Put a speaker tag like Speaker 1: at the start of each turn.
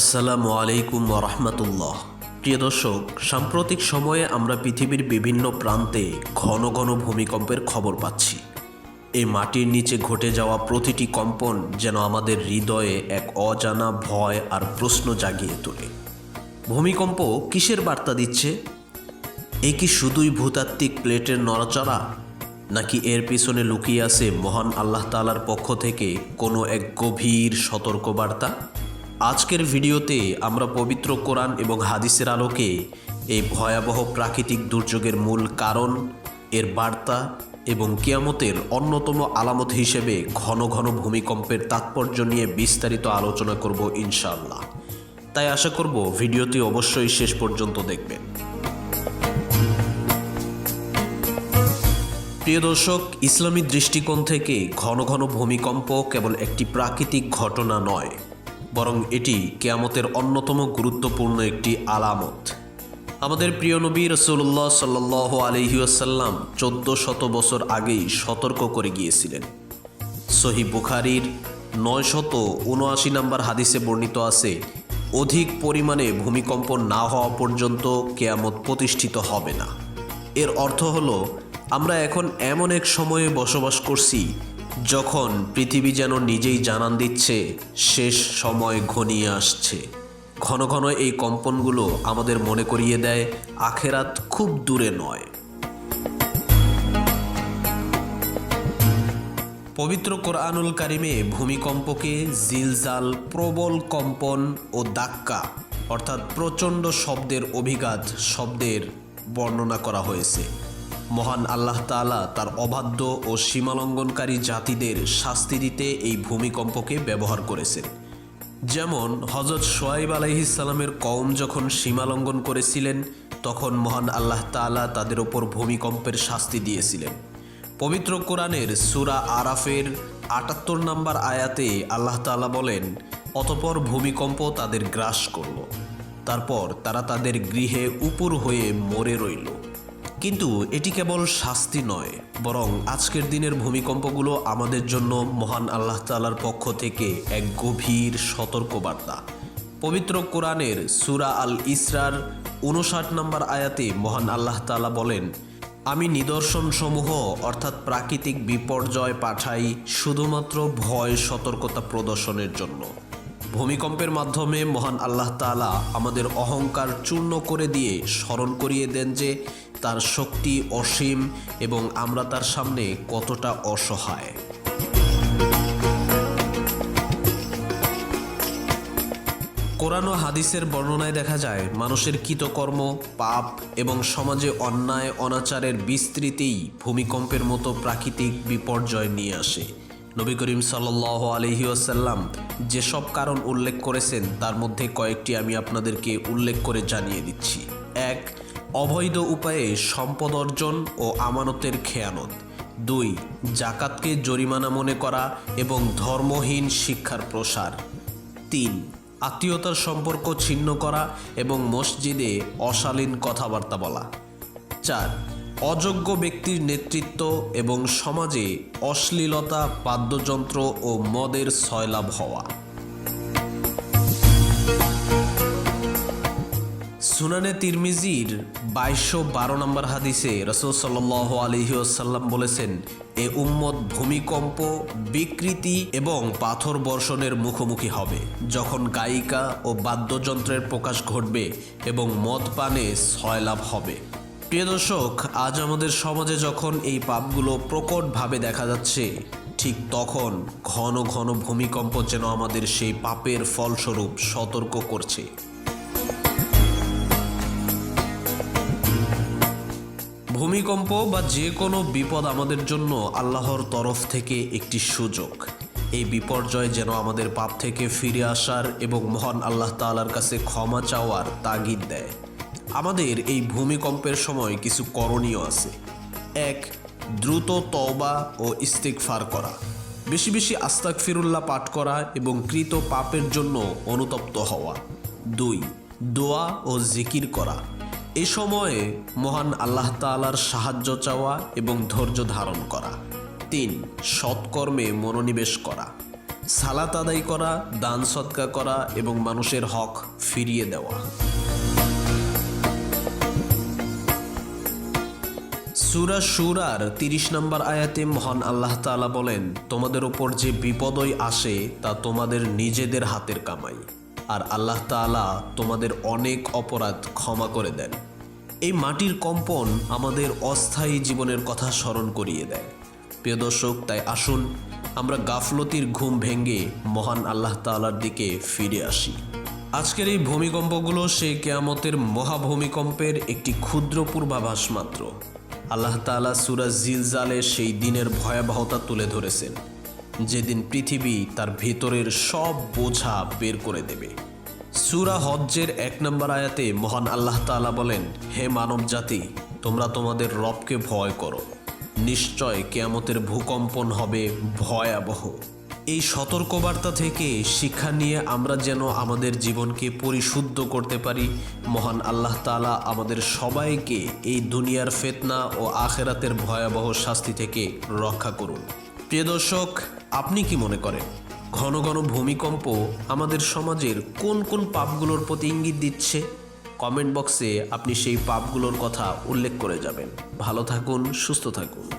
Speaker 1: আসসালামু আলাইকুম রহমতুল্লাহ। প্রিয় দর্শক, সাম্প্রতিক সময়ে আমরা পৃথিবীর বিভিন্ন প্রান্তে ঘন ঘন ভূমিকম্পের খবর পাচ্ছি। এই মাটির নিচে ঘটে যাওয়া প্রতিটি কম্পন যেন আমাদের হৃদয়ে এক অজানা ভয় আর প্রশ্ন জাগিয়ে তোলে। ভূমিকম্প কিসের বার্তা দিচ্ছে? এ কি শুধুই ভূতাত্ত্বিক প্লেটের নড়াচড়া? নাকি এর পিছনে লুকিয়ে আছে মহান আল্লাহ তালার পক্ষ থেকে কোনো এক গভীর সতর্কবার্তা? আজকের ভিডিওতে আমরা পবিত্র কোরআন এবং হাদিসের আলোকে এই ভয়াবহ প্রাকৃতিক দুর্যোগের মূল কারণ, এর বার্তা এবং কিয়ামতের অন্যতম আলামত হিসেবে ঘন ঘন ভূমিকম্পের তাৎপর্য নিয়ে বিস্তারিত আলোচনা করব ইনশাল্লাহ তাই আশা করব ভিডিওটি অবশ্যই শেষ পর্যন্ত দেখবেন। প্রিয় দর্শক, ইসলামী দৃষ্টিকোণ থেকে ঘন ঘন ভূমিকম্প কেবল একটি প্রাকৃতিক ঘটনা নয়। বরং এটি কেয়ামতের অন্যতম গুরুত্বপূর্ণ একটি আলামত। আমাদের প্রিয় নবী রসুল্লাহ সাল্লাহ আলহিউসাল্লাম চোদ্দ শত বছর আগেই সতর্ক করে গিয়েছিলেন। সহি বুখারির নয় শত উনআশি নম্বর হাদিসে বর্ণিত আছে, অধিক পরিমাণে ভূমিকম্প না হওয়া পর্যন্ত কেয়ামত প্রতিষ্ঠিত হবে না। এর অর্থ হলো, আমরা এখন এমন এক সময়ে বসবাস করছি যখন পৃথিবী যেন নিজেই জানান দিচ্ছে, শেষ সময় ঘনিয়ে আসছে। ঘন ঘন এই কম্পনগুলো আমাদের মনে করিয়ে দেয়, আখেরাত খুব দূরে নয়। পবিত্র কোরআনুল কারিমে ভূমিকম্পকে জিলজাল, প্রবল কম্পন ও দাক্কা অর্থাৎ প্রচণ্ড শব্দের অভিঘাত শব্দের বর্ণনা করা হয়েছে। মহান আল্লাহ তাআলা তার অবাধ্য ও সীমালঙ্ঘনকারী জাতিদের শাস্তি দিতে এই ভূমিকম্পকে ব্যবহার করেছেন। যেমন হজরত সোয়াইব আলাইহিসালামের কওম যখন সীমালঙ্ঘন করেছিলেন, তখন মহান আল্লাহ তাআলা তাদের ওপর ভূমিকম্পের শাস্তি দিয়েছিলেন। পবিত্র কোরআনের সুরা আরাফের আটাত্তর নম্বর আয়াতে আল্লাহ তাআলা বলেন, অতপর ভূমিকম্প তাদের গ্রাস করল। তারপর তারা তাদের গৃহে উপর হয়ে মরে রইল। কিন্তু এটি কেবল শাস্তি নয়, বরং আজকের দিনের ভূমিকম্পগুলো আমাদের জন্য মহান আল্লাহ তালার পক্ষ থেকে এক গভীর সতর্কবার্তা। পবিত্র কোরআনের সুরা আল ইসরার উনষাট নম্বর আয়াতে মহান আল্লাহ তালা বলেন, আমি নিদর্শনসমূহ, অর্থাৎ প্রাকৃতিক বিপর্যয় পাঠাই শুধুমাত্র ভয় সতর্কতা প্রদর্শনের জন্য। ভূমিকম্পের মাধ্যমে মহান আল্লাহ তাআলা আমাদের অহংকার চূর্ণ করে দিয়ে স্মরণ করিয়ে দেন যে তার শক্তি অসীম এবং আমরা তার সামনে কতটা অসহায়। কোরআন ও হাদিসের বর্ণনায় দেখা যায়, মানুষের কৃতকর্ম, পাপ এবং সমাজে অন্যায়, অনাচারের বিস্তৃতিই ভূমিকম্পের মতো প্রাকৃতিক বিপর্যয় নিয়ে আসে। নবী করিম সাল্লাহ আলহিউসাল্লাম যেসব কারণ উল্লেখ করেছেন, তার মধ্যে কয়েকটি আমি আপনাদেরকে উল্লেখ করে জানিয়ে দিচ্ছি। এক অবৈধ উপায়ে সম্পদ অর্জন ও আমানতের খেয়ানত। দুই, জাকাতকে জরিমানা মনে করা এবং ধর্মহীন শিক্ষার প্রসার। তিন, আত্মীয়তার সম্পর্ক ছিন্ন করা এবং মসজিদে অশালীন কথাবার্তা বলা। চার, অযোগ্য ব্যক্তির নেতৃত্ব এবং সমাজে অশ্লীলতা, বাদ্যযন্ত্র ও মদের সয়লাভ হওয়া। সুনানে তিরমিজির বাইশশো বারো নম্বর হাদিসে রসুল সাল্লাহ আলহিউসাল্লাম বলেছেন, এ উম্মত ভূমিকম্প, বিকৃতি এবং পাথর বর্ষণের মুখোমুখি হবে। যখন গায়িকা ও বাদ্যযন্ত্রের প্রকাশ ঘটবে এবং মদ পানে সয়লাভ হবে। প্রিয় দর্শক, আজ আমাদের সমাজে যখন এই পাপগুলো প্রকটভাবে দেখা যাচ্ছে, ঠিক তখন ঘন ঘন ভূমিকম্প যেন আমাদের সেই পাপের ফলস্বরূপ সতর্ক করছে। ভূমিকম্প বা যে কোনো বিপদ আমাদের জন্য আল্লাহর তরফ থেকে একটি সুযোগ। এই বিপর্যয় যেন আমাদের পাপ থেকে ফিরে আসার এবং মহান আল্লাহ তাআলার কাছে ক্ষমা চাওয়ার তাগিদ দেয়। আমাদের এই ভূমিকম্পের সময় কিছু করণীয় আছে। এক, দ্রুত তওবা ও ইস্তেকফার করা। বেশি বেশি আস্তাক ফিরুল্লাহ পাঠ করা এবং কৃত পাপের জন্য অনুতপ্ত হওয়া। দুই, দোয়া ও জিকির করা। এ সময়ে মহান আল্লাহ তাআলার সাহায্য চাওয়া এবং ধৈর্য ধারণ করা। তিন, সৎকর্মে মনোনিবেশ করা। সালাত আদায় করা, দান সৎকা করা এবং মানুষের হক ফিরিয়ে দেওয়া। সুরা সুরার তিরিশ নম্বর আয়াতে মহান আল্লাহ তাআলা বলেন, তোমাদের ওপর যে বিপদই আসে, তা তোমাদের নিজেদের হাতের কামাই। আর আল্লাহ তাআলা তোমাদের অনেক অপরাধ ক্ষমা করে দেন। এই মাটির কম্পন আমাদের অস্থায়ী জীবনের কথা স্মরণ করিয়ে দেয়। প্রিয় দর্শক, তাই আসুন, আমরা গাফলতির ঘুম ভেঙে মহান আল্লাহ তাআলার দিকে ফিরে আসি। আজকের এই ভূমিকম্পগুলো সেই কেয়ামতের মহাভূমিকম্পের একটি ক্ষুদ্র পূর্বাভাস মাত্র। আল্লাহ তাআলা সুরা জিলজালে সেই দিনের ভয়াবহতা তুলে ধরেছেন। যেদিন পৃথিবী তার ভেতরের সব বোঝা বের করে দেবে। সুরা হজ্জের এক নম্বর আয়াতে মহান আল্লাহ তাআলা বলেন, হে মানব জাতি তোমরা তোমাদের রবকে ভয় করো। নিশ্চয় কেয়ামতের ভূকম্পন হবে ভয়াবহ। এই সতর্কবার্তা থেকে শিক্ষা নিয়ে আমরা যেন আমাদের জীবনকে পরিশুদ্ধ করতে পারি, মহান আল্লাহ তাআলা আমাদের সবাইকে এই দুনিয়ার ফেতনা ও আখেরাতের ভয়াবহ শাস্তি থেকে রক্ষা করুন। প্রিয় দর্শক আপনি কি মনে করেন? ঘন ঘন ভূমিকম্প আমাদের সমাজের কোন কোন পাপগুলোর প্রতি ইঙ্গিত দিচ্ছে? কমেন্ট বক্সে আপনি সেই পাপগুলোর কথা উল্লেখ করে যাবেন। ভালো থাকুন, সুস্থ থাকুন।